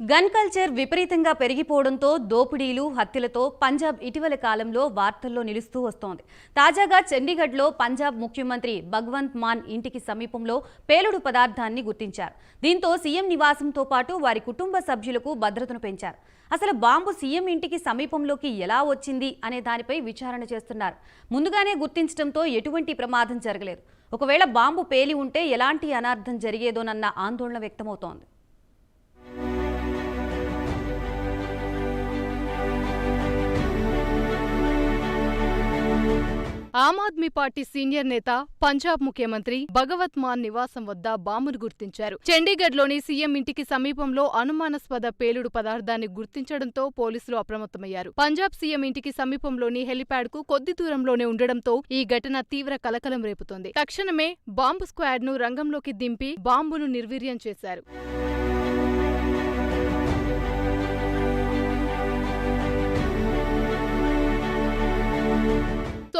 Gun culture విపరీతంగా పెరిగిపోవడంతో దోపిడీలు హత్యలతో పంజాబ్ ఇటీవల కాలంలో వార్తల్లో నిలుస్తూ వస్తోంది. తాజాగా చండీగఢ్లో పంజాబ్ ముఖ్యమంత్రి భగవంత్ మాన్ ఇంటికి సమీపంలో పేలుడు పదార్థాన్ని గుర్తించారు. దీంతో సీఎం నివాసంతో పాటు వారి కుటుంబ సభ్యులకు భద్రతను పెంచారు. అసలు బాంబు సీఎం ఇంటికి సమీపంలోకి ఎలా వచ్చింది అనే దానిపై విచారణ చేస్తున్నారు. ముందుగానే గుర్తించడంతో ఎటువంటి ప్రమాదం జరగలేదు. ఒకవేళ బాంబు పేలి ఉంటే ఎలాంటి అనార్థం జరిగేదోనన్న ఆందోళన వ్యక్తమవుతోంది. ఆమ్ ఆద్మీ పార్టీ సీనియర్ నేత పంజాబ్ ముఖ్యమంత్రి భగవత్ మాన్ నివాసం వద్ద బాంబును గుర్తించారు. చండీగఢ్లోని సీఎం ఇంటికి సమీపంలో అనుమానాస్పద పేలుడు పదార్థాన్ని గుర్తించడంతో పోలీసులు అప్రమత్తమయ్యారు. పంజాబ్ సీఎం ఇంటికి సమీపంలోని హెలిప్యాడ్కు కొద్ది దూరంలోనే ఉండడంతో ఈ ఘటన తీవ్ర కలకలం రేపుతోంది. తక్షణమే బాంబు స్క్వాడ్ను రంగంలోకి దింపి బాంబును నిర్వీర్యం చేశారు.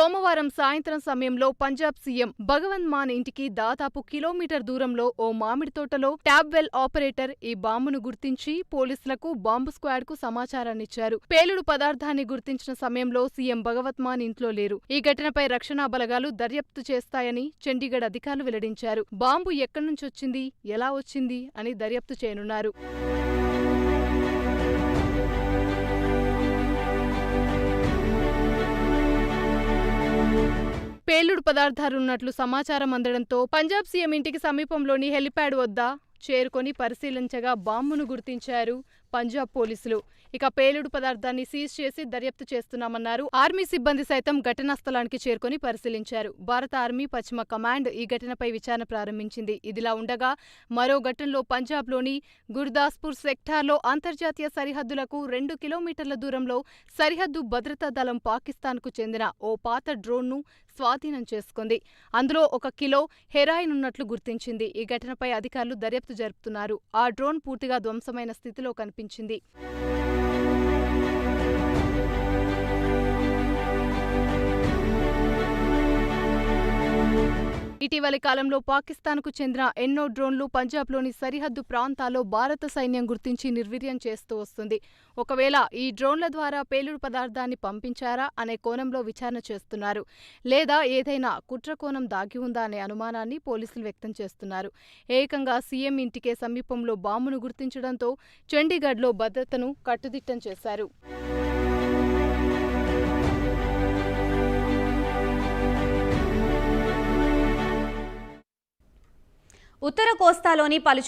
సోమవారం సాయంత్రం సమయంలో పంజాబ్ సీఎం భగవంత్ మాన్ ఇంటికి దాదాపు కిలోమీటర్ దూరంలో ఓ మామిడి తోటలో ట్యాబ్వెల్ ఆపరేటర్ ఈ బాంబును గుర్తించి పోలీసులకు బాంబు స్క్వాడ్కు సమాచారాన్నిచ్చారు. పేలుడు పదార్థాన్ని గుర్తించిన సమయంలో సీఎం భగవత్ మాన్ ఇంట్లో లేరు. ఈ ఘటనపై రక్షణా బలగాలు దర్యాప్తు చేస్తాయని చండీగఢ్ అధికారులు వెల్లడించారు. బాంబు ఎక్కడి నుంచి వచ్చింది ఎలా వచ్చింది అని దర్యాప్తు చేయనున్నారు. పేలుడు పదార్థాలున్నట్లు సమాచారం అందడంతో పంజాబ్ సీఎం ఇంటికి సమీపంలోని హెలిప్యాడ్ వద్ద చేరుకొని పరిశీలించగా బాంబును గుర్తించారు పంజాబ్ పోలీసులు. ఇక పేలుడు పదార్థాన్ని సీజ్ చేసి దర్యాప్తు చేస్తున్నామన్నారు. ఆర్మీ సిబ్బంది సైతం ఘటనా స్థలానికి చేరుకొని పరిశీలించారు. భారత ఆర్మీ పశ్చిమ కమాండ్ ఈ ఘటనపై విచారణ ప్రారంభించింది. ఇదిలా ఉండగా మరో ఘటనలో పంజాబ్లోని గుర్దాస్పూర్ సెక్టార్లో అంతర్జాతీయ సరిహద్దులకు రెండు కిలోమీటర్ల దూరంలో సరిహద్దు భద్రతా దళం పాకిస్తాన్కు చెందిన ఓ పాత డ్రోన్ను స్వాధీనం చేసుకుంది. అందులో ఒక కిలో హెరాయిన్ ఉన్నట్లు గుర్తించింది. ఈ ఘటనపై అధికారులు దర్యాప్తు జరుపుతున్నారు. ఆ డ్రోన్ పూర్తిగా ధ్వంసమైన స్థితిలో కనిపించింది. ఇటీవలి కాలంలో పాకిస్తాన్కు చెందిన ఎన్నో డ్రోన్లు పంజాబ్లోని సరిహద్దు ప్రాంతాల్లో భారత సైన్యం గుర్తించి నిర్వీర్యం చేస్తూ వస్తుంది. ఒకవేళ ఈ డ్రోన్ల ద్వారా పేలుడు పదార్థాన్ని పంపించారా అనే కోణంలో విచారణ చేస్తున్నారు. లేదా ఏదైనా కుట్ర కోణం దాగి ఉందా అనే అనుమానాన్ని పోలీసులు వ్యక్తం చేస్తున్నారు. ఏకంగా సీఎం ఇంటికే సమీపంలో బాంబును గుర్తించడంతో చండీగఢ్లో భద్రతను కట్టుదిట్టం చేశారు. ఉత్తర కోస్తాలోని పలు